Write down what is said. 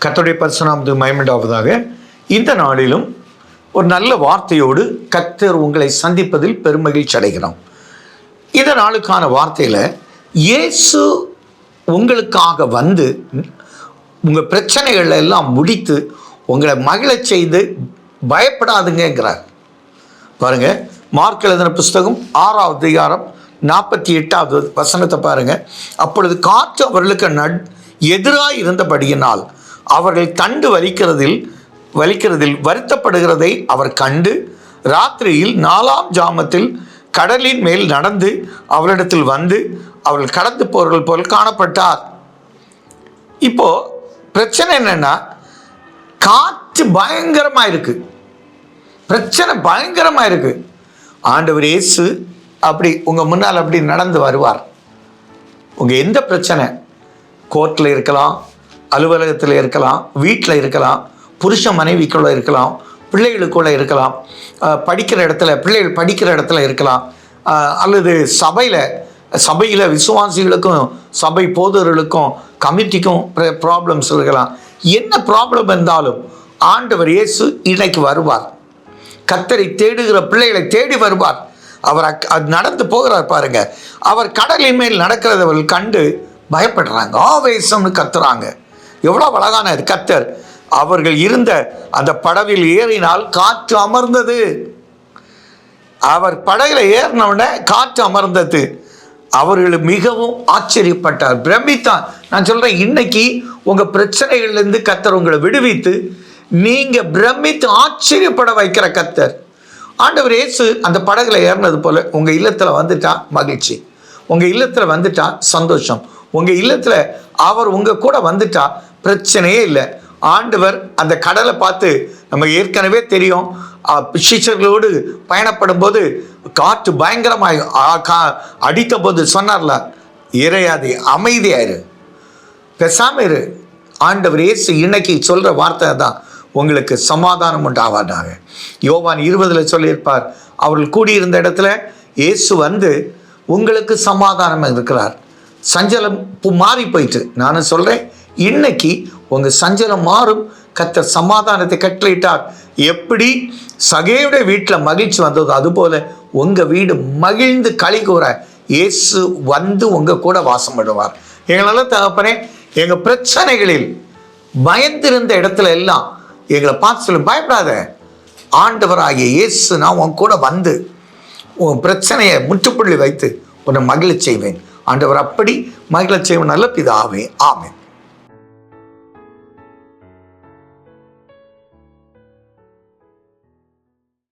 கத்தோடைய பரிசுனாமது மயமண்டாவதாக இந்த நாளிலும் ஒரு நல்ல வார்த்தையோடு கத்தர் உங்களை சந்திப்பதில் பெருமகிழ்ச்சி அடைகிறோம். இந்த நாளுக்கான வார்த்தையில் இயேசு உங்களுக்காக வந்து உங்கள் பிரச்சனைகளை எல்லாம் முடித்து உங்களை மகிழச் செய்து பயப்படாதுங்கிறார் பாருங்க மார்க் எழுதின புஸ்தகம் ஆறாவது அதிகாரம் நாற்பத்தி எட்டாவது வசனத்தை பாருங்கள் அப்பொழுது காற்று அவர்களுக்கு நட் எதிராக இருந்தபடியினால் அவர்கள் தண்டு வலிக்கிறதில் வலிக்கிறதில் வருத்தப்படுகிறதை அவர் கண்டு ராத்திரியில் நாலாம் ஜாமத்தில் கடலின் மேல் நடந்து அவரிடத்தில் வந்து அவர்கள் கடந்து போர்கள் போல் காணப்பட்டார். இப்போ பிரச்சனை என்னன்னா காற்று பயங்கரமாக இருக்கு. பிரச்சனை பயங்கரமாக இருக்கு. ஆண்டவர் இயேசு அப்படி உங்கள் முன்னால் அப்படி நடந்து வருவார். உங்கள் எந்த பிரச்சனை? கோர்ட்டில் இருக்கலாம் அலுவலகத்தில் இருக்கலாம் வீட்டில் இருக்கலாம் புருஷ மனைவிக்குள்ள இருக்கலாம் பிள்ளைகளுக்குள்ள இருக்கலாம் படிக்கிற இடத்துல பிள்ளைகள் படிக்கிற இடத்துல இருக்கலாம். அல்லது சபையில் சபையில் விசுவாசிகளுக்கும் சபை போதர்களுக்கும் கமிட்டிக்கும் ப்ராப்ளம்ஸ் இருக்கலாம். என்ன ப்ராப்ளம் இருந்தாலும் ஆண்டவர் இயேசு இன்னைக்கு வருவார். கத்தரை தேடுகிற பிள்ளைகளை தேடி வருவார். அவர் அக்- அது நடந்து போகிறார் பாருங்க. அவர் கடலின் மேல் நடக்கிறத அவர்கள் கண்டு பயப்படுறாங்க. ஆவேசம்னு கத்துறாங்க. எவ்வளோ அழகான கத்தர் அவர்கள் இருந்த அந்த படவில் ஏறினால் காற்று அமர்ந்தது. அவர் படகில் ஏறினவுடனே காற்று அமர்ந்தது. அவர்கள் மிகவும் ஆச்சரியப்பட்டார். பிரமித்தான் நான் சொல்கிறேன் இன்னைக்கு உங்கள் பிரச்சனைகள்லேருந்து கத்தர் உங்களை விடுவித்து நீங்கள் பிரமித்து ஆச்சரியப்பட வைக்கிற கத்தர் ஆண்டவர் இயேசு அந்த படகுல ஏறினது போல உங்கள் இல்லத்தில் வந்துட்டா மகிழ்ச்சி. உங்கள் இல்லத்தில் வந்துட்டா சந்தோஷம். உங்கள் இல்லத்தில் அவர் உங்கள் கூட வந்துட்டா பிரச்சனையே இல்லை. ஆண்டவர் அந்த கடலை பார்த்து நம்ம ஏற்கனவே தெரியும். சிஷர்களோடு பயணப்படும் போது காற்று பயங்கரமாக கா- அடித்த போது சொன்னார்ல இறையாதே அமைதியாயிரு. பேசாம இரு. ஆண்டவர் இயேசு இன்னைக்கு சொல்கிற வார்த்தை தான் உங்களுக்கு சமாதானம் உண்டாவதாக. யோவான் இருபதில் சொல்லியிருப்பார் அவர்கள் கூடியிருந்த இடத்துல இயேசு வந்து உங்களுக்கு சமாதானம் இருக்கிறார். சஞ்சலம் இப்போ மாறி போயிட்டு நானும் சொல்கிறேன் இன்னைக்கு உங்கள் சஞ்சலம் மாறும் கத்த சமாதானத்தை கட்டளையிட்டார். எப்படி? சகையுடைய வீட்டில் மகிழ்ச்சி வந்ததோ அதுபோல் உங்கள் வீடு மகிழ்ந்து களி கூற இயேசு வந்து உங்கள் கூட வாசம் பண்ணுவார் எங்களால் தகப்பனே எங்கள் பிரச்சனைகளில் பயந்திருந்த இடத்துல எல்லாம் எங்களை பார்த்து சொல்லி பயப்படாத. ஆண்டவராகிய இயேசு நான் உன் கூட வந்து உன் பிரச்சனையை முற்றுப்புள்ளி வைத்து உன்னை மகிழச் செய்வேன். ஆண்டவர் அப்படி மகிழச் செய்வன் நல்ல பிதாவே. ஆமே